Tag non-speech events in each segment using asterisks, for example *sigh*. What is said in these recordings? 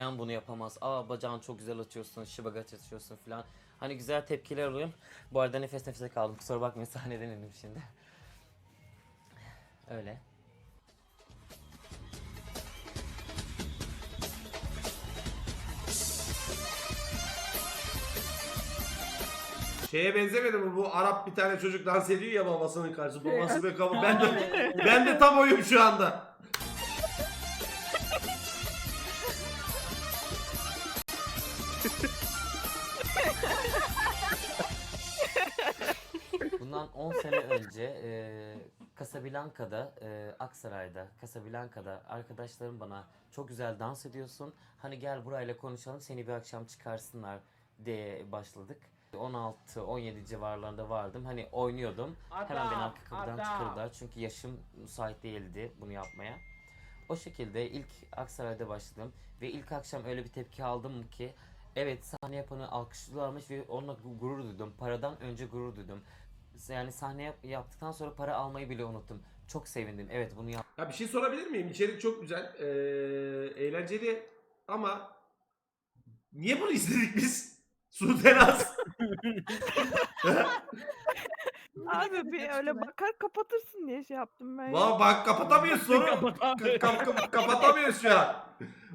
Yan bunu yapamaz. Aa bacağını çok güzel açıyorsun, şıbagat açıyorsun falan. Hani güzel tepkiler alıyorum. Bu arada nefes nefese kaldım. Kusura bakmayın *laughs* sahneden indim şimdi. Öyle. Şeye benzemedi mi bu Arap bir tane çocuk dans ediyor ya babasının karşı babası ve kabı *laughs* ben de ben de tam oyum şu anda. Bundan 10 sene önce e, Casablanca'da, e, Aksaray'da, Casablanca'da arkadaşlarım bana çok güzel dans ediyorsun. Hani gel burayla konuşalım seni bir akşam çıkarsınlar diye başladık. 16-17 civarlarında vardım. Hani oynuyordum. Hemen beni arka kapıdan çıkardılar. Çünkü yaşım müsait değildi bunu yapmaya. O şekilde ilk Aksaray'da başladım. Ve ilk akşam öyle bir tepki aldım ki evet sahne yapanı alkışlıyorlarmış ve onunla gu- gurur duydum. Paradan önce gurur duydum. Yani sahne yap- yaptıktan sonra para almayı bile unuttum. Çok sevindim. Evet bunu yap. Ya bir şey sorabilir miyim? İçerik çok güzel. Ee, eğlenceli ama niye bunu izledik biz? *laughs* Sudenaz. *laughs* Abi bir öyle bakar kapatırsın diye şey yaptım ben. ya. Valla bak *laughs* kapatamıyoruz soru. Ka- ka- kapatamıyoruz şu an.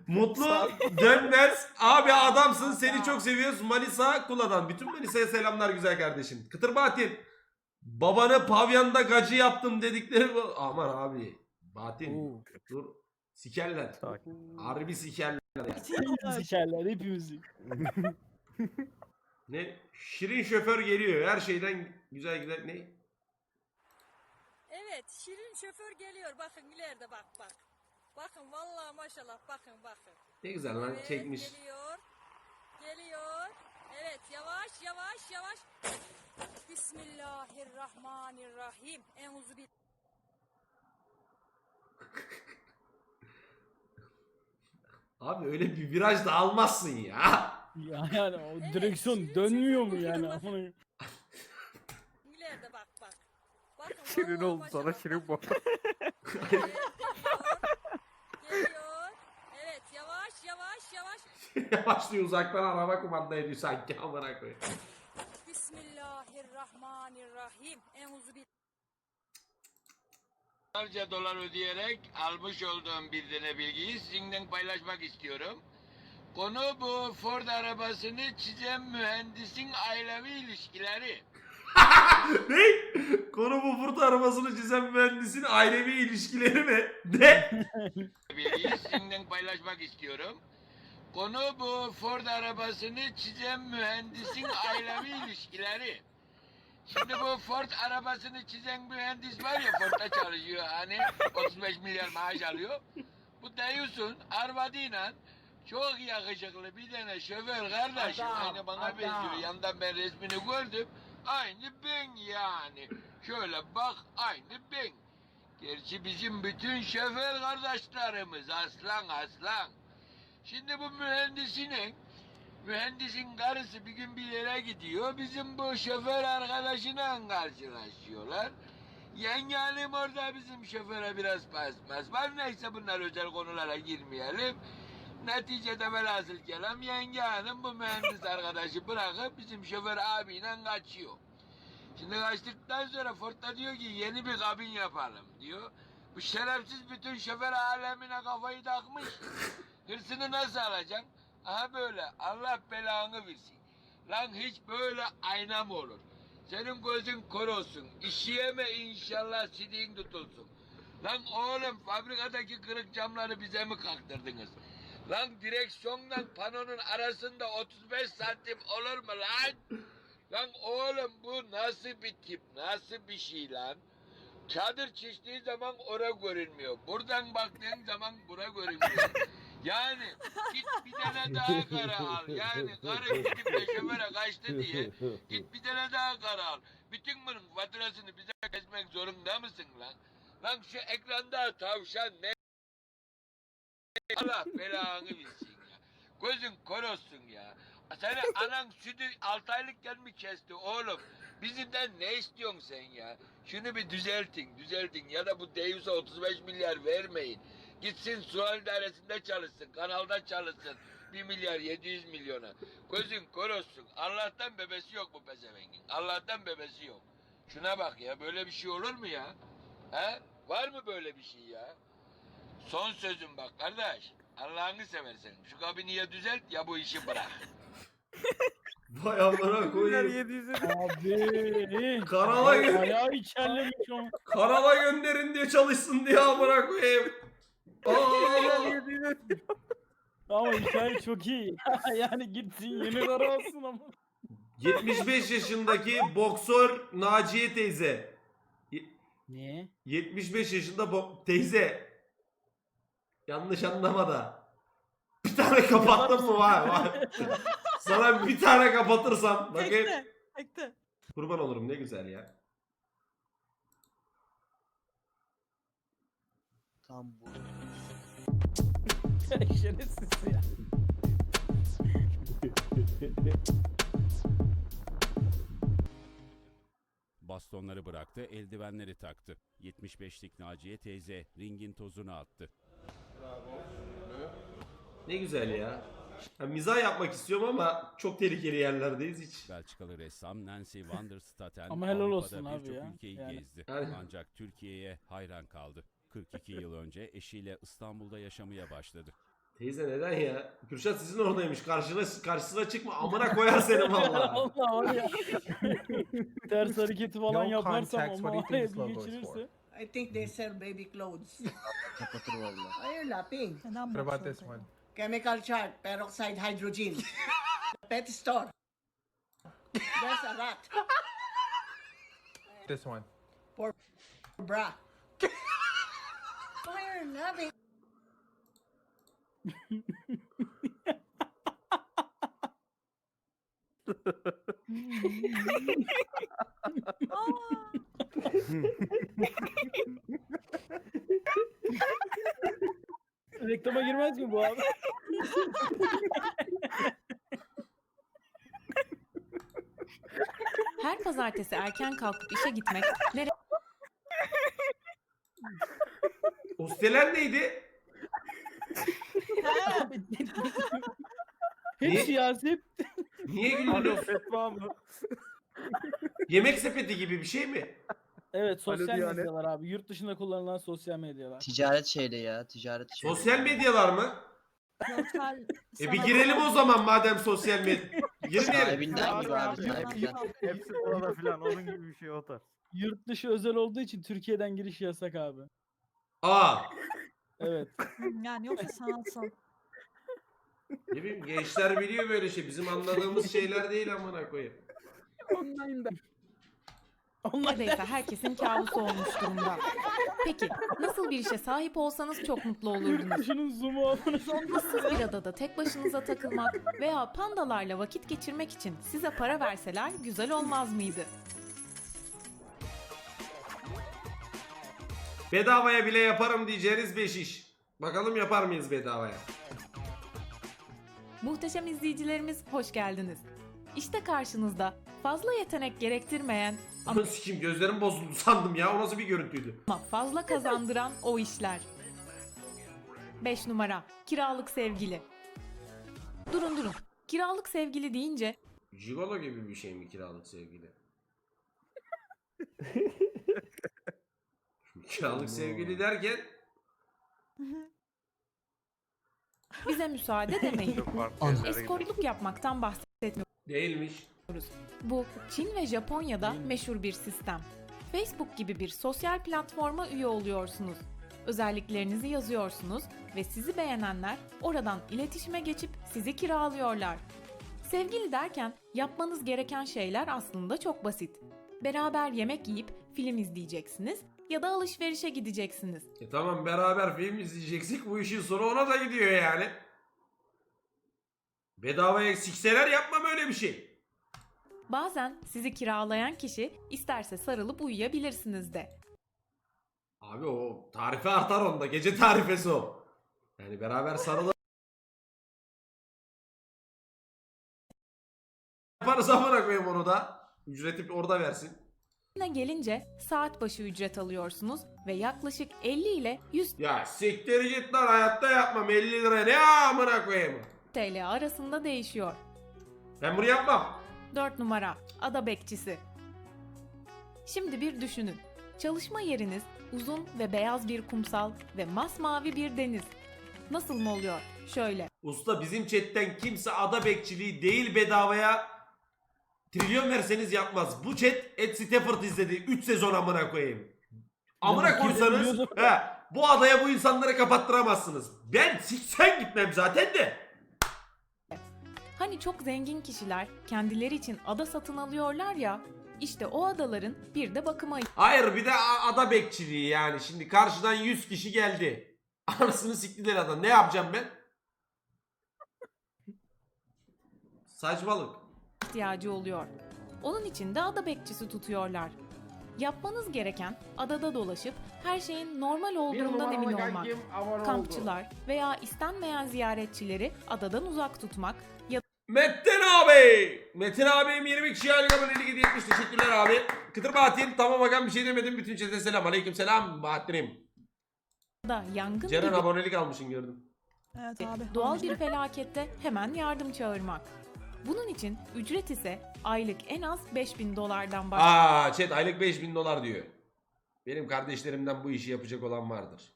Mutlu dönmez. Abi adamsın seni çok seviyoruz. Manisa Kula'dan. Bütün Manisa'ya selamlar güzel kardeşim. Kıtır Batin. Babanı pavyanda gacı yaptım dedikleri bu. Aman abi. Batin. Dur. Sikerler. Harbi sikerler. yani. Sikerler hepimizi. *laughs* Ne? Şirin şoför geliyor. Her şeyden güzel güzel. Ne? Evet, Şirin şoför geliyor. Bakın ileride bak bak. Bakın vallahi maşallah bakın bakın. Ne güzel lan Evet, çekmiş. Geliyor. Geliyor. Evet yavaş yavaş yavaş. Bismillahirrahmanirrahim. Euzu bil- *laughs* Abi öyle bir viraj da almazsın ya. Ya yani o Evet, direksiyon şirin dönmüyor mu yani? bak. Amına- ileride bak bak. Bakın Şirin oldu sana şirin bakın. baba. Evet, geliyor. Geliyor. Evet yavaş yavaş *laughs* yavaş. Başlıyor uzaktan araba kumanda ediyor sanki amına koyayım. Bismillahirrahmanirrahim. Euzu bil- Milyarlarca dolar ödeyerek almış olduğum bir tane bilgiyi sizinle paylaşmak istiyorum. Konu bu Ford arabasını çizen mühendisin ailevi ilişkileri. *laughs* ne? Konu bu burada arabasını çizen mühendisin ailevi ilişkileri mi? Ne? *laughs* Bilgiyi sizinle paylaşmak istiyorum. Konu bu Ford arabasını çizen mühendisin *laughs* ailevi ilişkileri. Şimdi bu Ford arabasını çizen mühendis var ya Ford'da çalışıyor hani 35 milyar maaş alıyor. Bu Deyus'un arvadıyla çok yakışıklı bir tane şoför kardeşim aynı bana benziyor. Yandan ben resmini gördüm. Aynı ben yani. Şöyle bak aynı ben. Gerçi bizim bütün şoför kardeşlerimiz aslan aslan. Şimdi bu mühendisinin mühendisin karısı bir gün bir yere gidiyor. Bizim bu şoför arkadaşıyla karşılaşıyorlar. Yenge hanım orada bizim şoföre biraz paspas var. Neyse bunlar özel konulara girmeyelim. Neticede velhasıl kelam yenge hanım bu mühendis *laughs* arkadaşı bırakıp bizim şoför abiyle kaçıyor. Şimdi kaçtıktan sonra Ford da diyor ki yeni bir kabin yapalım diyor. Bu şerefsiz bütün şoför alemine kafayı takmış. *laughs* Hırsını nasıl alacaksın? Aha böyle Allah belanı versin. Lan hiç böyle ayna mı olur? Senin gözün kör olsun. İşeyeme inşallah sidiğin tutulsun. Lan oğlum fabrikadaki kırık camları bize mi kaktırdınız? Lan direksiyonla panonun arasında 35 santim olur mu lan? Lan oğlum bu nasıl bir tip, nasıl bir şey lan? Çadır çiştiği zaman ora görünmüyor. Buradan baktığın zaman bura görünmüyor. Yani git bir tane daha kara al. Yani karı gidip şoföre kaçtı diye git bir tane daha kara al. Bütün bunun faturasını bize kesmek zorunda mısın lan? Lan şu ekranda tavşan ne? Allah belanı bilsin ya. Gözün kör olsun ya. Seni anan sütü 6 aylıkken mi kesti oğlum? Bizimden ne istiyorsun sen ya? Şunu bir düzeltin, düzeltin ya da bu Deus'a 35 milyar vermeyin. Gitsin sual idaresinde çalışsın, kanalda çalışsın. 1 milyar 700 milyona. Gözün kör olsun. Allah'tan bebesi yok bu pezevengin. Allah'tan bebesi yok. Şuna bak ya böyle bir şey olur mu ya? He? Var mı böyle bir şey ya? Son sözüm bak kardeş. Allah'ını seversen şu kabini ya düzelt ya bu işi bırak. *laughs* Vay amına koyayım. Abi. *laughs* Kanala gö- Ayağı içerlemiş o. Kanala gönderin diye çalışsın diye amına koyayım. Aa! Ama hikaye çok iyi. *laughs* yani gitsin yeni karı alsın ama. 75 yaşındaki boksör Naciye teyze. Ye- Niye? 75 yaşında bo- teyze. Yanlış anlama da. Bir tane kapattın mı var var. *laughs* Sana bir tane kapatırsam. Bakayım. Tekte. Tekte. Kurban olurum ne güzel ya. Tam bu. Şerefsiz ya. Bastonları bıraktı, eldivenleri taktı. 75'lik Naciye teyze ringin tozunu attı. Ne güzel ya. ya mizah yapmak istiyorum ama çok tehlikeli yerlerdeyiz hiç. Belçikalı ressam Nancy van der Staten Ama helal Avrupa'da olsun abi birçok ya. ülkeyi Yani. gezdi. Yani. Ancak Türkiye'ye hayran kaldı. 42 yıl önce eşiyle İstanbul'da yaşamaya başladı. Teyze neden ya? Kürşat sizin oradaymış. Karşına karşısına çıkma. Amına koyar seni *laughs* valla. Allah var ya. *laughs* Ters hareketi falan No yaparsam context, ama what do you think araya this bir logo is for? geçirirse. I think they sell baby clothes. *laughs* Kapatır valla. Why are you laughing? What about this one? Chemical chart, peroxide hydrogen. Pet store. There's a rat. This one. Bra. Are you laughing? Reklama girmez mi bu abi? Her pazartesi erken kalkıp işe gitmek O siteler neydi? Hep Niye? siyaset. Niye güldün? Fetva mı? Yemek sepeti gibi bir şey mi? Evet sosyal Diyanet. medyalar abi. Yurt dışında kullanılan sosyal medyalar. Ticaret şeyde ya. Ticaret şeyde. Sosyal medyalar mı? E bir girelim o zaman madem sosyal medya. Girmeyelim. Sahibinden gibi abi sahibinden. Hepsi burada filan. Onun gibi bir şey o tarz. Yurt dışı özel olduğu için Türkiye'den giriş yasak abi. Aa. Evet. Yani yoksa sanatsal. Ne bileyim gençler biliyor böyle şey. Bizim anladığımız şeyler değil amına koyayım. Online'da. Onlar neredeyse herkesin kabusu olmuş durumda. Peki nasıl bir işe sahip olsanız çok mutlu olurdunuz? dışının zoom'u almanız Issız bir adada tek başınıza takılmak veya pandalarla vakit geçirmek için size para verseler güzel olmaz mıydı? Bedavaya bile yaparım diyeceğiniz 5 iş. Bakalım yapar mıyız bedavaya? Muhteşem izleyicilerimiz hoş geldiniz. İşte karşınızda fazla yetenek gerektirmeyen Aman sikim gözlerim bozuldu sandım ya. O nasıl bir görüntüydü? ama fazla kazandıran o işler. 5 numara kiralık sevgili. Durun durun. Kiralık sevgili deyince Jigolo gibi bir şey mi kiralık sevgili? *laughs* Kiralık sevgili derken *laughs* bize müsaade demeyin. Çok farklı yerlere gidiyor. Eskortluk yapmaktan bahsetmiyoruz. değilmiş. Bu Çin ve Japonya'da meşhur bir sistem. Facebook gibi bir sosyal platforma üye oluyorsunuz. Özelliklerinizi yazıyorsunuz ve sizi beğenenler oradan iletişime geçip sizi kiralıyorlar. Sevgili derken yapmanız gereken şeyler aslında çok basit. Beraber yemek yiyip film izleyeceksiniz ya da alışverişe gideceksiniz. E tamam beraber film izleyeceksek bu işin sonu ona da gidiyor yani. Bedavaya sikseler yapmam öyle bir şey. Bazen sizi kiralayan kişi isterse sarılıp uyuyabilirsiniz de. Abi o tarife artar onda. Gece tarifesi o. Yani beraber sarılıp yaparız amına koyayım onu da. Ücreti orada versin. Gelince saat başı ücret alıyorsunuz ve yaklaşık 50 ile 100 Ya siktir git lan hayatta yapmam 50 lira ne amına koyayım. TL arasında değişiyor. Ben bunu yapmam. 4 numara ada bekçisi. Şimdi bir düşünün. Çalışma yeriniz uzun ve beyaz bir kumsal ve masmavi bir deniz. Nasıl mı oluyor? Şöyle. Usta bizim chatten kimse ada bekçiliği değil bedavaya trilyon verseniz yapmaz. Bu chat Ed Stafford izledi 3 sezon amına koyayım. Amına koysanız he, bu adaya bu insanları kapattıramazsınız. Ben siksen gitmem zaten de. Hani çok zengin kişiler kendileri için ada satın alıyorlar ya. İşte o adaların bir de bakıma Hayır bir de a- ada bekçiliği yani. Şimdi karşıdan 100 kişi geldi. *laughs* Anasını siktiler adam. Ne yapacağım ben? Saçmalık. İhtiyacı oluyor. Onun için de ada bekçisi tutuyorlar. Yapmanız gereken adada dolaşıp her şeyin normal olduğundan emin olmak. Kampçılar veya istenmeyen ziyaretçileri adadan uzak tutmak ya Metin abi. Metin abim 20 kişi aylık abonelik hediye etmiş. Teşekkürler abi. Kıtır Bahattin. Tamam bakalım bir şey demedim. Bütün çete selam. Aleyküm selam Bahattin'im. da yangın Ceren gibi abonelik almışsın gördüm. Evet abi. doğal bir felakette hemen yardım çağırmak. Bunun için ücret ise aylık en az 5000 dolardan başlıyor. Aa chat aylık 5000 dolar diyor. Benim kardeşlerimden bu işi yapacak olan vardır.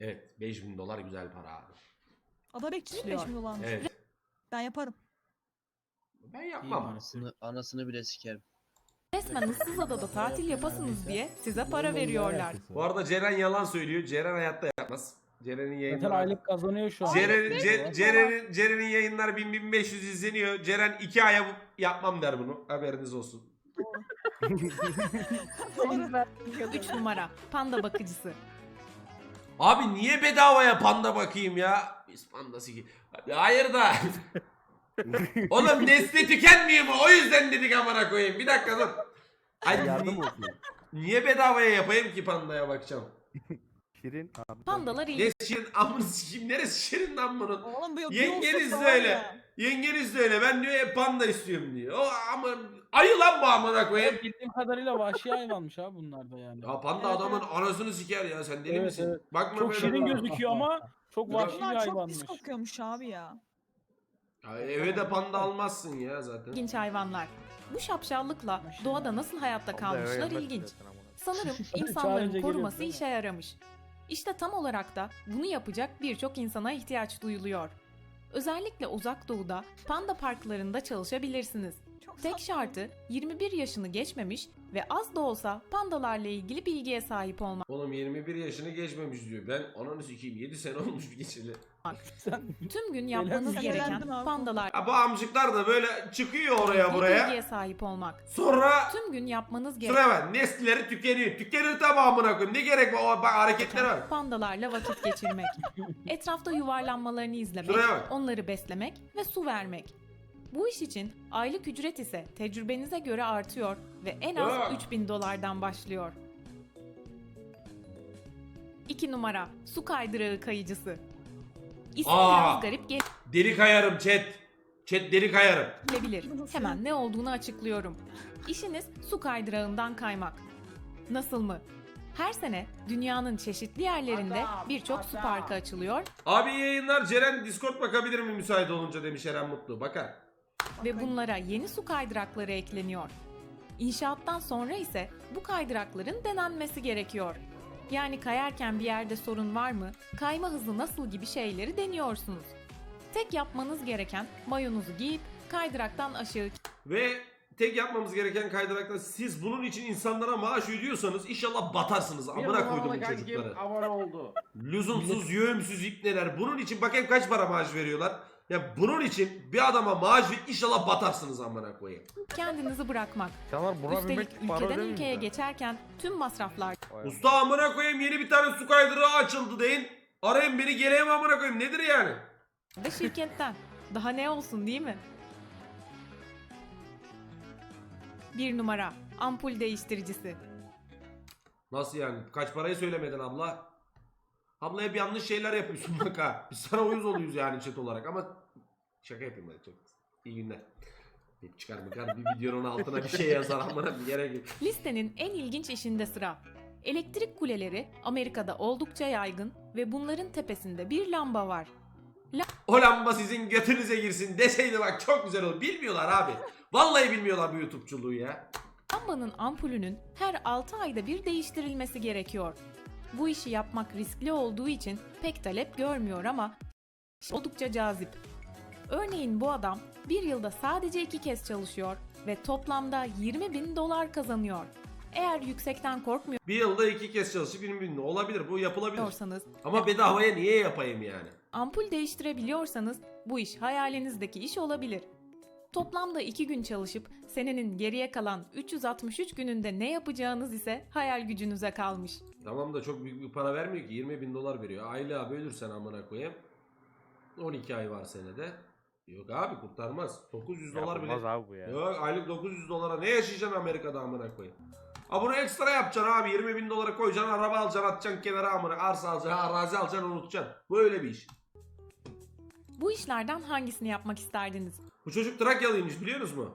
Evet 5000 dolar güzel para abi. Ada bekçisi İşliyor. 5 milyon Evet. Ben yaparım. Ben yapmam. Anasını, anasını bile sikerim. Resmen ıssız adada tatil yapasınız diye size para veriyorlar. Bu arada Ceren yalan söylüyor. Ceren hayatta yapmaz. Ceren'in Zaten yayınları... aylık kazanıyor şu an. Ceren, Ce- Ceren'in, Ceren'in yayınları 1000-1500 izleniyor. Ceren 2 aya bu- yapmam der bunu. Haberiniz olsun. 3 numara panda bakıcısı. Abi niye bedavaya panda bakayım ya? Biz panda siki... Hayır da... Oğlum nesli tükenmiyor mu? O yüzden dedik amına koyayım. Bir dakika dur. Ay, Yardım olsun. niye bedavaya yapayım ki pandaya bakacağım? Şirin abi. Pandalar Ne şirin amını sikeyim neresi şirin lan bunun? Oğlum bu yok. Yengeniz de öyle. Yengeniz de öyle. Ben diyor hep panda istiyorum diyor. O ama ayı lan bu amına koyayım. Evet, bildiğim kadarıyla vahşi hayvanmış abi bunlar da yani. Ya panda Evet, adamın anasını siker ya. Sen deli Evet, misin? evet. Bakma Çok böyle şirin gözüküyor ama çok vahşi bir Bunlar çok hayvanmış. pis kokuyormuş abi ya. Ya eve de panda almazsın ya zaten. İlginç hayvanlar. Bu şapşallıkla doğada nasıl hayatta kalmışlar ilginç. Sanırım *laughs* insanların koruması geliyor, değil mi? işe yaramış. İşte tam olarak da bunu yapacak birçok insana ihtiyaç duyuluyor. Özellikle uzak doğuda panda parklarında çalışabilirsiniz. Tek şartı 21 yaşını geçmemiş ve az da olsa pandalarla ilgili bilgiye sahip olmak. Oğlum 21 yaşını geçmemiş diyor. Ben ananı sikeyim 7 sene olmuş bir geçeli. *laughs* Tüm gün yapmanız gereken abi. pandalarla Ha bu amcıklar da böyle çıkıyor oraya buraya. bilgiye sahip olmak. Sonra Tüm gün yapmanız gereken sıra var. Neslileri tükeniyor. Tükenir tamamına koyayım. Ne gerek var? O bak hareketler var. pandalarla vakit geçirmek. *laughs* Etrafta yuvarlanmalarını izlemek, Şuraya bak. onları beslemek ve su vermek. Bu iş için aylık ücret ise tecrübenize göre artıyor ve en az Aa. 3000 dolardan başlıyor. 2 numara su kaydırağı kayıcısı. İsmi Aa. biraz garip Deli kayarım chat. Chat deli kayarım. gelebilir. Hemen ne olduğunu açıklıyorum. İşiniz su kaydırağından kaymak. Nasıl mı? Her sene dünyanın çeşitli yerlerinde birçok su parkı açılıyor Abi iyi yayınlar. Ceren Discord bakabilir mi müsait olunca demiş Eren Mutlu. Bakar. Ve bunlara yeni su kaydırakları ekleniyor. İnşaattan sonra ise bu kaydırakların denenmesi gerekiyor. Yani kayarken bir yerde sorun var mı, kayma hızı nasıl gibi şeyleri deniyorsunuz. Tek yapmanız gereken mayonuzu giyip kaydıraktan aşağı Ve tek yapmamız gereken kaydırakta siz bunun için insanlara maaş ödüyorsanız inşallah batarsınız. Amına koydum bu çocukları. abone oldu. Lüzumsuz, yövümsüz ipneler. Bunun için bakayım kaç para maaş veriyorlar. Ya bunun için bir adama maaş ver inşallah batarsınız amına koyayım. kendinizi bırakmak. Canlar buna Üstelik binmek para ülkeden ödemiyor ülkeye mu? geçerken tüm masraflar Usta amına koyayım yeni bir tane su kaydırağı açıldı deyin. Arayın beni geleyim amına koyayım nedir yani? da şirketten. Daha ne olsun değil mi? Bir numara ampul değiştiricisi. Nasıl yani? Kaç parayı söylemedin abla? Abla hep yanlış şeyler yapıyorsun *laughs* bak ha. Biz sana uyuz oluyoruz yani chat olarak ama şaka yapayım hadi çok. İyi günler. Çıkar mıkar bir videonun altına bir şey yazar amına bir yere git. Listenin en ilginç işinde sıra. Elektrik kuleleri Amerika'da oldukça yaygın ve bunların tepesinde bir lamba var. O lamba sizin götünüze girsin deseydi bak çok güzel olur. Bilmiyorlar abi. Vallahi bilmiyorlar bu YouTube'culuğu ya. Lambanın ampulünün her 6 ayda bir değiştirilmesi gerekiyor. Bu işi yapmak riskli olduğu için pek talep görmüyor ama oldukça cazip. Örneğin bu adam bir yılda sadece iki kez çalışıyor ve toplamda 20 bin dolar kazanıyor. Eğer yüksekten Bir yılda iki kez çalışıp 20 bin olabilir bu yapılabilir. korkmuyorsanız, Ama bedavaya niye yapayım yani? ampul değiştirebiliyorsanız bu iş hayalinizdeki iş olabilir. Toplamda 2 gün çalışıp senenin geriye kalan 363 gününde ne yapacağınız ise hayal gücünüze kalmış. Tamam da çok büyük bir para vermiyor ki 20 bin dolar veriyor. Aylığa bölürsen amına koyayım. 12 ay var senede. Yok abi kurtarmaz. 900 dolar bile. Abi bu ya. Yok aylık 900 dolara ne yaşayacaksın Amerika'da amına koyayım. Ha bunu ekstra yapacaksın abi 20 bin dolara koyacaksın araba alacaksın atacaksın kenara amına arsa alacaksın arazi alacaksın unutacaksın. Bu öyle bir iş. Bu işlerden hangisini yapmak isterdiniz? Bu çocuk Trakyalıymış biliyor musunuz mu?